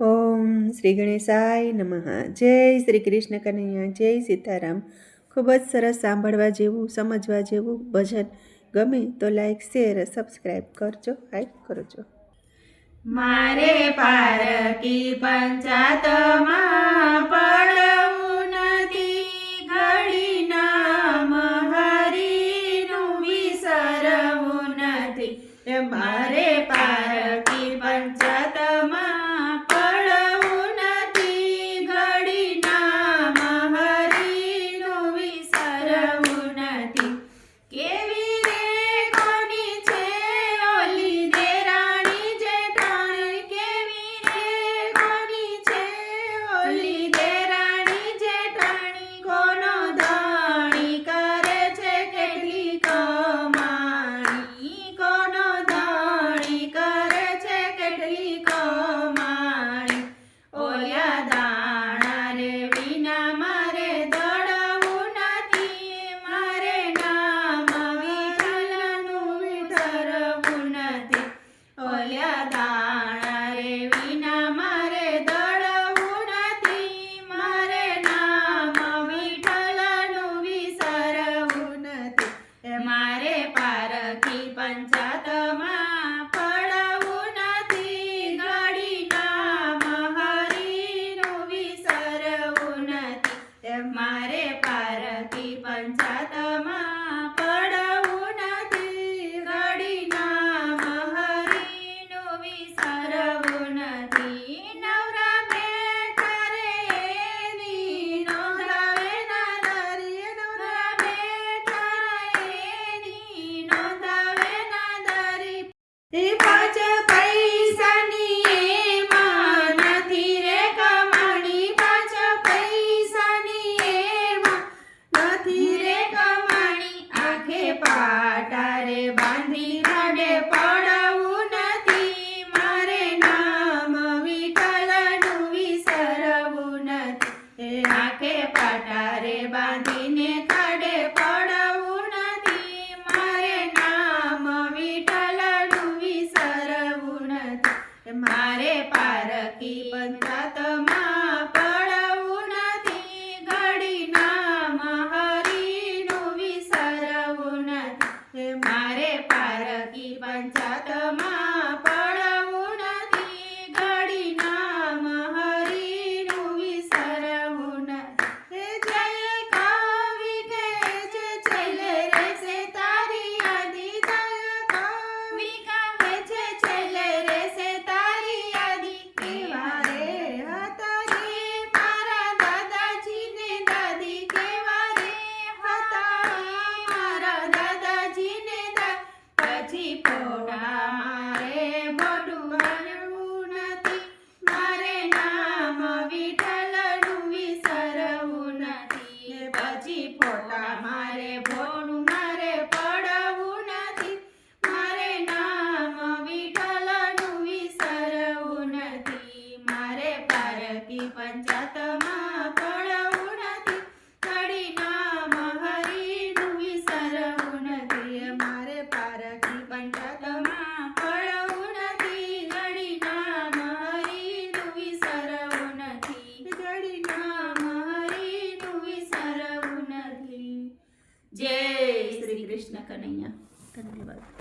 ઓમ શ્રી ગણેશાય નમઃ. જય શ્રી કૃષ્ણ કનૈયા, જય સીતારામ. ખૂબ જ સરસ સાંભળવા જેવું, સમજવા જેવું ભજન. ગમે તો લાઈક શેર સબસ્ક્રાઈબ કરજો હાઈક કરજો. મારે પારકી પંચાતમાં પણ મારે બાંધી રડે પડવું નથી. મારે નામ વિઠ્ઠલનું વિસરવું નથી. નાખે પાટારે બાંધી મારે પછી પોણા પંચતમાં પડવું નથી ઘડીના મારી તું વિસરવું નથી. ઘડીના મારી તું વિસરવું નથી. જય શ્રી કૃષ્ણ કનૈયા. ધન્યવાદ.